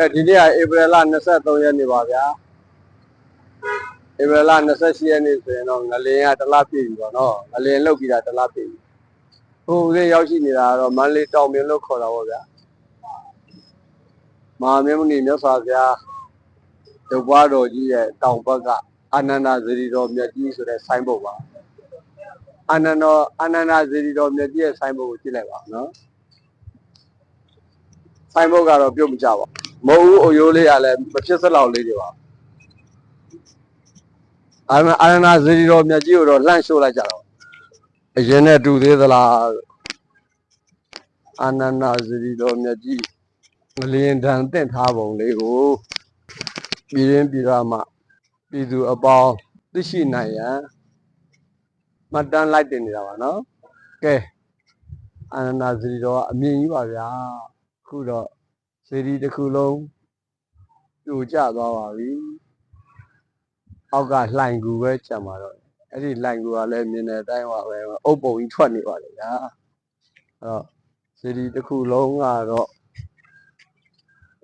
ကဲဒီနေ့ကဧပြီလ23ရက်နေ့ပါဗျာဧပြီလ28ရက်နေ့ဆိုရင်တော့ငလင်ကတစ်လပြည့်ပြီပေါ့နော်ငလင်လောက်ပြီးတာတစ်လပြည့်ပြီဟိုဦးလေးရောက်ရှိနေတာကတော့မန္တလေးတောင်မြင်လို့ခေါ်တာပေါ့ဗျာမဟာမြတ်မဏိမြတ်စွာဘုရားရုပ်ပွားတော်ကြီးရဲ့တောင်ဘက်ကအာနန္ဒဇီရီတော်မြတ်ကြီးဆိုတဲ့ဆိုင်းဘုတ်ပါအာနန္ဒအာနန္ဒဇီရီတော်မြတ်ကြီးရဲ့ဆိုင်းဘုတ်ကိုကြည့်လိုက်ပါနော်ဆိုင်ဘုတ်ကတော့ပြုတ်မကြပါဘူး မဟုတ်ဘူးအယိုးလေးကလည်းမဖြစ်စလောက်လေးတွေပါအာမအာရဏဇီရီတော်မြတ်ကြီးကိုတော့လှန့်ရှို့လိုက်ကြတော့အရင်နဲ့တူသေးသလားအာနန္ဒဇီရီတော်မြတ်ကြီးငလျင်တန်တင့်ထားပုံလေးကိုပြည်ရင်းပြည်ရမှပြည်သူအပေါင်းသိရှိနိုင်ရန်မှတ်တမ်းလိုက်တင်နေတာပါနော်ကဲအာနန္ဒဇီရီတော်ကအမြင်ကြီးပါဗျာခုတော့ စေဒီတစ်ခုလုံးပြိုကျသွားပါပြီအောက်ကလှိုင်ကူပဲကြံပါတော့အဲ့ဒီလှိုင်ကူကလည်းမြင်တဲ့အတိုင်းပါပဲအုပ်ပုံကြီးထွက်နေပါလေဗျာအဲ့တော့စေဒီတစ်ခုလုံးကတော့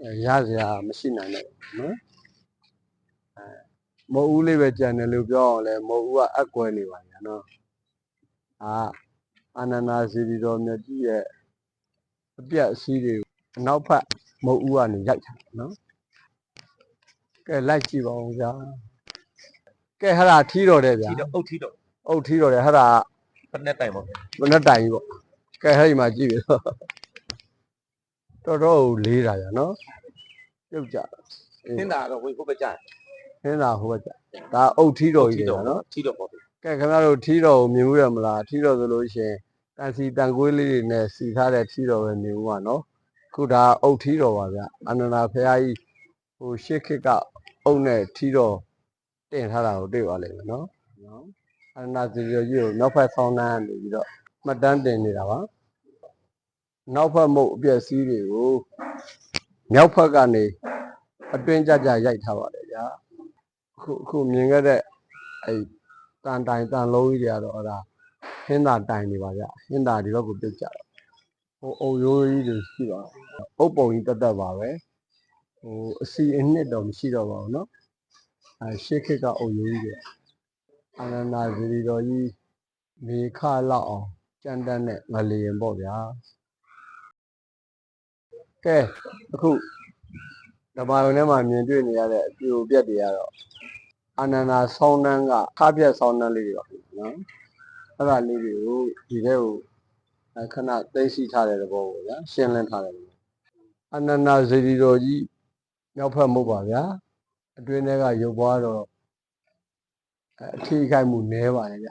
အဲရစရာမရှိနိုင်တော့ဘူးနော်အဲမဟုတ်ဦးလေးပဲကြံတယ်လို့ပြောအောင်လဲမဟုတ်ဦးကအကွဲနေပါညာနော်အာအာနန္ဒာစေဒီတော်မြတ်ကြီးရဲ့အပြတ်အစည်းတွေ အနောက်ဖက်မုတ်ဦးကနေရိုက်ထားတယ်နော်ကဲလိုက်ကြည့်ပါဦးဗျာကဲဟလာထီးတော်တယ်ဗျာဒီတော့အုတ်ထီတော့အုတ်ထီးတော်တယ်ဟလာဖက်နဲ့တိုင်ပေါ့မနှက်တိုင်ကြီးပေါ့ကဲဟဲ့ဒီမှာကြည့်ပြီတော့တော်တော်လေးတာဗျာနော်ပြုတ်ကြတာအေးသင်တာတော့ဝေခုပဲကြာဟင်းတာဟိုဘက်ကြဒါအုတ်ထီးတော်ကြီးတယ်ဗျာနော်ထီတော့ပေါ့ကဲခင်ဗျားတို့ထီးတော်ကိုမြင်မှုရမလားထီးတော်ဆိုလို့ရှိရင်တန်စီတန်ကွေးလေးတွေနဲ့စီထားတဲ့ထီးတော်ပဲမြင်မှုပါနော် ခုဒါအုတ်ထီးတော်ပါဗျာအနန္ဒာဖရာကြီးဟိုရှစ်ခေတ်ကအုတ်နဲ့ထီးတော်တင်ထားတာကိုတွေ့ပါလိမ့်မယ်နော်နော်အနန္ဒာစီရောကြီးကိုနောက်ဖက်ဆောင်းနှမ်းနေပြီးတော့မှတ်တမ်းတင်နေတာပါနောက်ဖက်မုတ်အပြည့်စည်းတွေကိုမြောက်ဖက်ကနေအတွင်းကြကြရိုက်ထားပါတယ်ဗျာအခုအခုမြင်ခဲ့တဲ့အဲတန်တိုင်တန်လုံးကြီးတွေကတော့အဲ့ဒါဟင်းသာတိုင်နေပါဗျဟင်းသာဒီဘက်ကိုပြုတ်ကြတော့ ဟိုအုံရိုးကြီးတွေရှိပါအုပ်ပုံကြီးတက်တက်ပါပဲဟိုအစီအနှစ်တော့မရှိတော့ပါဘူးเนาะအဲရှေ့ခစ်ကအုံရိုးကြီးတွေအာနန္ဒာဇီရီတော်ကြီးမေခလောက်အောင်ကြမ်းတမ်းတဲ့ငလျင်ပေါ့ဗျာကဲအခုဓမ္မယုံထဲမှာမြင်တွေ့နေရတဲ့အပြိုပြက်တွေကတော့ အာနန္ဒာဆောင်းနှန်းကခါပြက်ဆောင်းနှန်းလေးတွေပါနော်အဲ့ဒါလေးတွေကိုဒီထဲကိုအဲ ခဏသိသိထားတဲ့သဘောကိုဗျာရှင်းလင်းထားတယ်အာနန္ဒာဇေဒီတော်ကြီးမြောက်ဖက်မဟုတ်ပါဗျာအတွင်းထဲကရုပ်ပွားတော့အဲအထီးခိုက်မှုနည်းပါလေဗျ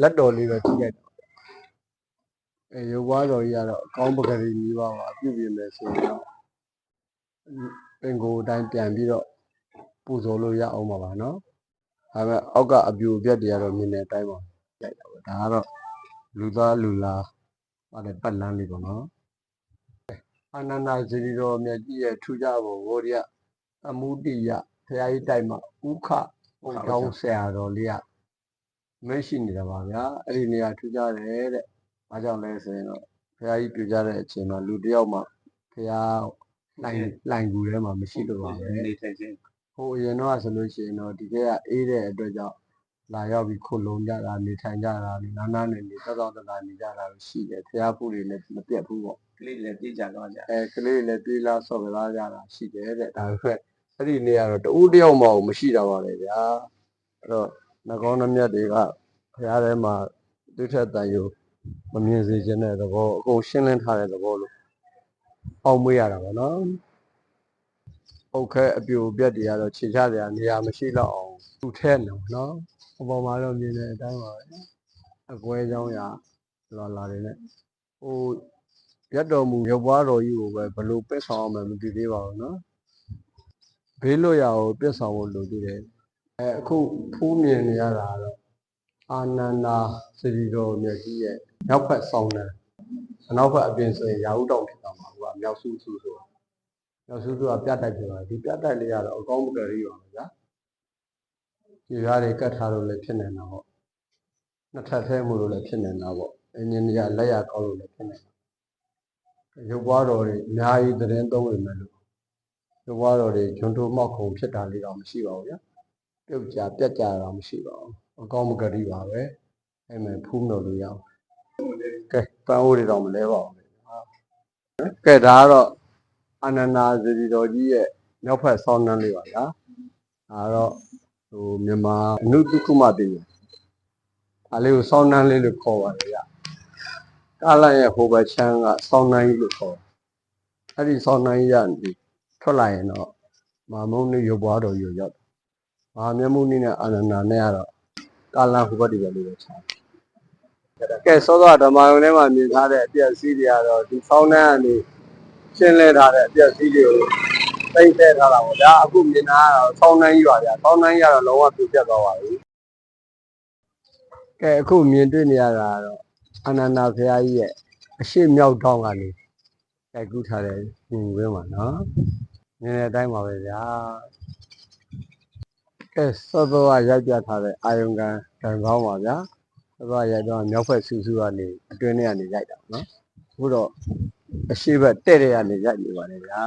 လက်တော်လေးတော့ထိခိုက်တယ်အဲရုပ်ပွားတော်ကြီးကတော့အကောင်းပကတိနီးပါးပါပြုပြင်မယ်ဆိုရင်တော့ပင်ကိုယ်အတိုင်းပြန်ပြီးတော့ပူဇော်လို့ရအောင်ပါပါနော်ဒါပေမဲ့အောက်ကအပြူအပြက်တွေကတော့မြင်တဲ့အတိုင်းပါရိုက်တာပေါ့ဒါကတော့လူသားလူလား ပါတဲ့ပတ်လန်းလေးပေါ့နော်အာနန္ဒာဇီရီတော်မြတ်ကြီးရဲ့ထူကြပုံဝိရိယအမှုတိယဖရာကြီးတိုက်မှာဥခဘုံတောင်းဆရာတော်လေးကမရှိနေတာပါဗျာအဲ့ဒီနေရာထူကြတယ်တဲ့ဘာကြောင့်လဲဆိုရင်တော့ဖရာကြီးပြကြတဲ့အချိန်မှာလူတစ်ယောက်မှဖရာလိုင်လိုင်ကူထဲမှာမရှိတော့ပါဘူးနေထိုင်ခြင်းဟိုအရင်တော့ဆိုလို့ရှိရင်တော့ဒီကကအေးတဲ့အတွက်ကြောင့် လာရောက်ပြီးခုလုံကြတာနေထိုင်ကြတာနားနားနေနေတောက်တောက်တတာနေကြတာလို့ရှိတယ်ဖျားဖို့တွေလည်းမပြတ်ဘူးပေါ့ကလေးလည်းပြေးကြတော့ကြအဲကလေးတွေလည်းပြေးလာဆော့ကလာကြတာရှိတယ်တဲ့ဒါပေမဲ့အဲ့ဒီနေရာတော့တူတယောက်မှမရှိတာပါလေဗျာအဲ့တော့ငကောင်းနှမြတ်တွေကဖျားထဲမှာတိထက်တန်ယူမမြင်စေခြင်းတဲ့သဘောအကုန်ရှင်းလင်းထားတဲ့သဘောလို့အောက်မွေးရတာပါနော်ပုတ်ခဲအပြိုပြက်တွေကတော့ခြေချစရာနေရာမရှိတော့အောင်သူ့ထဲနေပါနော် အပေါ်မှာတော့မြင်တဲ့အတိုင်းပါပဲအကွဲကြောင်းရာလာလာတွေနဲ့ဟိုရက်တော်မူရုပ်ပွားတော်ကြီးကိုပဲဘယ်လို့ပက်ဆောင်အောင်မသိသေးပါဘူးနော်ဘေးလွတ်ရာကိုပက်ဆောင်ဖို့လိုသေးတယ်အဲအခုဖိုးမြင်နေရတာကတော့အာနန္ဒာစရီတော်မြတ်ကြီးရဲ့နောက်ဖက်ဆောင်တယ်အနောက်ဖက်အပြင်ဆိုရင်ရာဟုတောင်ဖြစ်သွားမှာဟိုကမြောက်စုစုဆိုတာနောက်စုစုကပြတ်တိုက်ပြန်လာဒီပြတ်တိုက်လေးကတော့အကောင်းမကလေးပါပဲဗျာ ဒီရားတွေကတ်ထားလို့လည်းဖြစ်နေတာပေါ့နှစ်ထပ်ထဲမှုလို့လည်းဖြစ်နေတာပေါ့အင်းကြီးကလက်ရကောက်လို့လည်းဖြစ်နေတာရုပ်ပွားတော်တွေအများကြီးသတင်းသုံးနေမယ်လို့ရုပ်ဘွားတော်တွေဂျွန်းတိုးမောက်ခုံဖြစ်တာလေးတော့မရှိပါဘူးဗျာပြုတ်ကြပြတ်ကြတာမရှိပါဘူးအကောင်းမကတိပါပဲအဲ့မဲ့ဖူးမလို့လို့ရအောင်ကဲပန်းအိုးတွေတော့မလဲပါဘူးကဲဒါကတော့အာနန္ဒာဇီတော်ကြီးရဲ့မြောက်ဖက်ဆောင်းနှမ်းလေးပါဗျာဒါတော့ ဟိုမြန်မာအနုတုခုမတင်ညာဒါလေးကိုဆောင်းနှမ်းလေးလို့ခေါ်ပါတယ်ဗျကာလရဲ့ဟိုဘက်ချမ်းကဆောင်းနှမ်းကြီးလို့ခေါ်တယ်အဲ့ဒီဆောင်းနှမ်းကြီးကနေထွက်လာရင်တော့မာမုံနဲ့ရုပ်ဘွားတော်ကြီးကိုရောက်တယ်မဟာမြတ်မုနိနဲ့အာနန္ဒာနဲ့ကတော့ကာလဟိုဘက်ဒီဘက်လေးပဲခြားတယ်ကဲစောစောဓမ္မယုံထဲမှာမြင်ထားတဲ့အပြည့်အစည်းတွေကတော့ဒီဆောင်းနှမ်းကနေရှင်းလဲထားတဲ့အပြည့်အစည်းတွေကို သိမ့်တဲ့ထားတာပေါ့ဗျာအခုမြင်တာကတော့ဆောင်းနှမ်းကြီးပါဗျာဆောင်းနှမ်းကြီးကတော့လုံးဝပြတ်ပြတ်သွားပါပြီကဲအခုမြင်တွေ့နေရတာကတော့အာနန္ဒာဘုရားကြီးရဲ့အရှိမြောက်တောင်းကနေတိုက်ကူးထားတဲ့မြင်ကွင်းပါနော်မြင်တဲ့အတိုင်းပါပဲဗျာကဲစောစောကရိုက်ပြထားတဲ့အာယုံကန်ကံကောင်းပါဗျာစောစောကရိုက်တော့မြောက်ဖက်ဆူဆူကနေအတွင်းထဲကနေရိုက်တာနော်အခုတော့အရှိဘက်တဲ့တဲ့ကနေရိုက်နေပါတယ်ဗျာ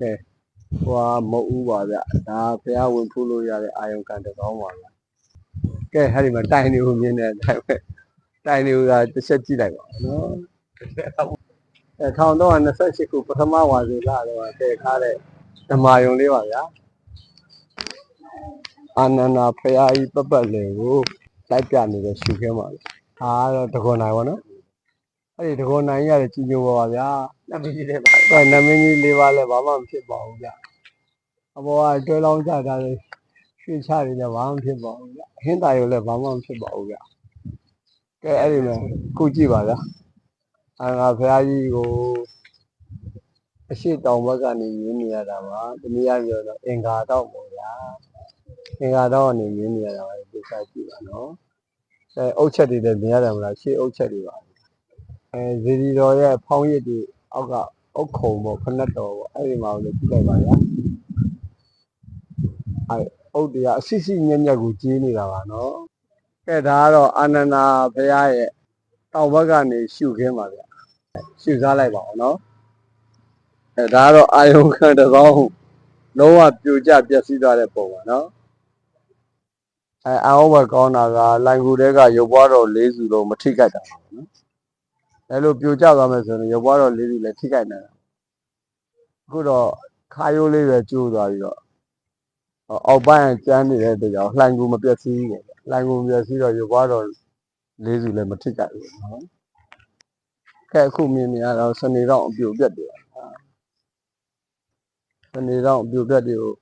ကဲဟွာမဟုတ်ဘူးပါဗျဒါဘုရားဝင်ဖူးလို့ရတဲ့အာယုံကန်တစ်ကောင်းပါဗျာကဲဟာဒီမှာတိုင်နေကိုမြင်တဲ့အတိုင်းပဲတိုင်နေကတစ်ချက်ကြည့်လိုက်ပါဦးနော်အဲ1328ခုပထမဝါစီလတော့တည်ထားတဲ့ဓမ္မယုံလေးပါဗျာအာနန္ဒာဖရာကြီးပပတ်လေကိုလိုက်ပြနေတဲ့ရှုခဲမှာလေဟာတော့တကွန်နိုင်ပါနော် အဲ့ဒီတကွန်နိုင်ရတဲ့ကြီးညိုပါပါဗျာနမကြီးတဲ့ပါအဲနမင်းကြီးလေးပါလဲဘာမှမဖြစ်ပါဘူးဗျအဘောကတွဲလောင်းကြတာလေရွှေချတွေလည်းဘာမှမဖြစ်ပါဘူးဗျဟင်းတာရုံလည်းဘာမှမဖြစ်ပါဘူးဗျကဲအဲ့ဒီမှာခုကြည့်ပါဗျာအာငါဘုရားကြီးကိုအရှိတောင်ဘက်ကနေမြင်နေရတာပါတနည်းအားဖြင့်တော့အင်္ဂါတော့ပေါ့ဗျာအင်္ဂါတော့ကနေမြင်နေရတာပါဒီစားကြည့်ပါနော်အဲအုတ်ချက်တွေလည်းမြင်ရတယ်မလားရှေ့အုတ်ချက်တွေပါ အဲဇီဒီတော်ရဲ့ဖောင်းရစ်တွေအောက်ကအုတ်ခုံပေါ့ဖနက်တော်ပေါ့အဲ့ဒီမှာလည်းကြည့်လိုက်ပါဗျာအဲအုတ်တွေကအစီစီညက်ညက်ကိုကြီးနေတာပါနော်ကဲဒါကတော့အာနန္ဒာဘုရားရဲ့တောင်ဘက်ကနေရှုခင်းပါဗျာရှုစားလိုက်ပါအောင်နော်အဲဒါကတော့အာယုံခံတစ်ပေါင်းလုံးဝပြိုကျပျက်စီးသွားတဲ့ပုံပါနော်အဲအာဟောဘကောင်းတာကလိုင်ကူတဲကရုပ်ဘွားတော်၄စုလုံးမထိကြိုက်တာပါနော် အဲလိုပြိုကျသွားမယ်ဆိုရင်ရုပ်ဘွားတော်၄စုလည်းထိကြိုက်နေတာအခုတော့ခါရိုးလေးပဲကျိုးသွားပြီးတော့အောက်ပိုင်းကျန်းနေတဲ့အတွက်ကြောင့်လှိုင်ကူမပျက်စီးဘူးပေါ့လှိုင်ကူမပျက်စီးတော့ရုပ်ဘွားတော်၄စုလည်းမထိကြိုက်ဘူးနော်ကဲအခုမြင်နေရတော့စနေတော့အပြိုပြက်တယ်စနေတော့အပြိုပြက်တွေကို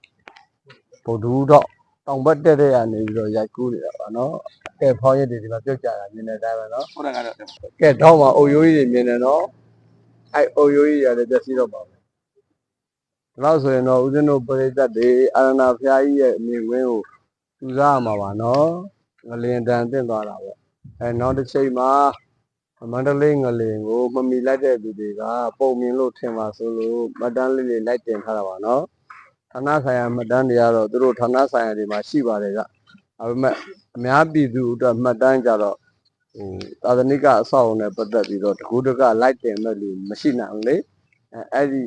ဗုဒ္ဓဦးတော့တောင်ဘက်တက်တဲ့ကနေပြီးတော့ရိုက်ကူးနေတာပါနော် ကဲဖောင်းရည်တွေဒီမှာပြုတ်ကြတာမြင်နေတိုင်းပဲနော်ဟုတ်တယ်ကတော့ကဲတော့မှအုပ်ရိုးကြီးတွေမြင်နေတော့အဲအုပ်ရိုးကြီးရတယ်ပြည့်စည်တော့ပါမယ်ဒီလောက်ဆိုရင်တော့ဦးဇင်းတို့ပရိသတ်တွေအာရဏဖျားကြီးရဲ့အမြင်ကွင်းကိုစူးစမ်းရမှာပါနော်ငလင်တန်တင်သွားတာပေါ့အဲနောက်တစ်ချိန်မှာမန္တလေးငလင်ကိုမမီလိုက်တဲ့သူတွေကပုံမြင်လို့ထင်ပါဆိုလို့မှတ်တမ်းလေးတွေလိုက်တင်ထားတာပါနော်ဌာနဆိုင်ရာမှတ်တမ်းတွေကတော့သူတို့ဌာနဆိုင်ရာတွေမှာရှိပါတယ်က ဒါပေမဲ့အများပြည်သူအတွက်မှတ်တမ်းကြတော့ဟိုသာသနိကအဆောက်အုံနဲ့ပတ်သက်ပြီးတော့တကူတကလိုက်တင်မဲ့လူမရှိနိုင်ဘူးလေအဲအဲ့ဒီ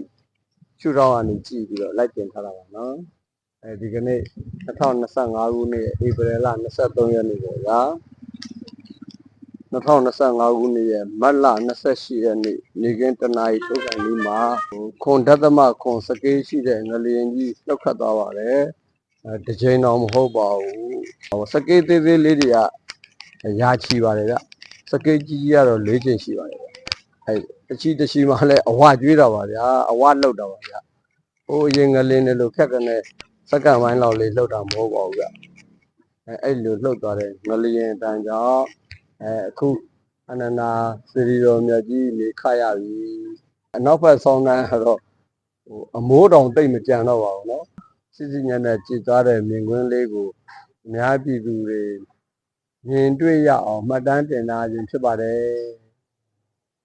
ရှုထောင့်ကနေကြည့်ပြီးတော့လိုက်တင်ထားတာပါနော်အဲဒီကနေ့2025ခုနှစ်ဧပြီလ23ရက်နေ့ပေါ့ဗျာ2025ခုနှစ်ရဲ့မတ်လ28ရက်နေ့နေ့ကင်းတနာရီထုတ်ကန်လေးမှာဟိုခွန်ဒသမခွန်စကေးရှိတဲ့ငလျင်ကြီးလှုပ်ခတ်သွားပါတယ်အဲ တစ်ချိန်တော့မဟုတ်ပါဘူးဟိုစကေးသေးသေးလေးတွေကရာချီပါတယ်ဗျစကေးကြီးကြီးကတော့၄ချိန်ရှိပါတယ်ဗျအဲတချီတချီမှလည်းအဝကျွေးတော့ပါဗျာအဝလှုပ်တော့ပါဗျာဟိုအရင်ငလျင်တွေလို့ဖြတ်ကနေစက္ကန့်ပိုင်းလောက်လေးလှုပ်တာမဟုတ်ပါဘူးဗျအဲအဲ့လိုလှုပ်သွားတဲ့ငလျင်အတန်ကြောင့် အဲအခုအနန္ဒာစီရီတော်မြတ်ကြီးနေခရပြီအနောက်ဘက်ဆောင်းတန်းကတော့ဟိုအမိုးတောင်တိတ်မကြံတော့ပါဘူးเนาะ စစ်စစ်ညံ့နဲ့ကြည်သွားတဲ့မြင်ကွင်းလေးကိုအများပြည်သူတွေမြင်တွေ့ရအောင်မှတ်တမ်းတင်ထားခြင်းဖြစ်ပါတယ်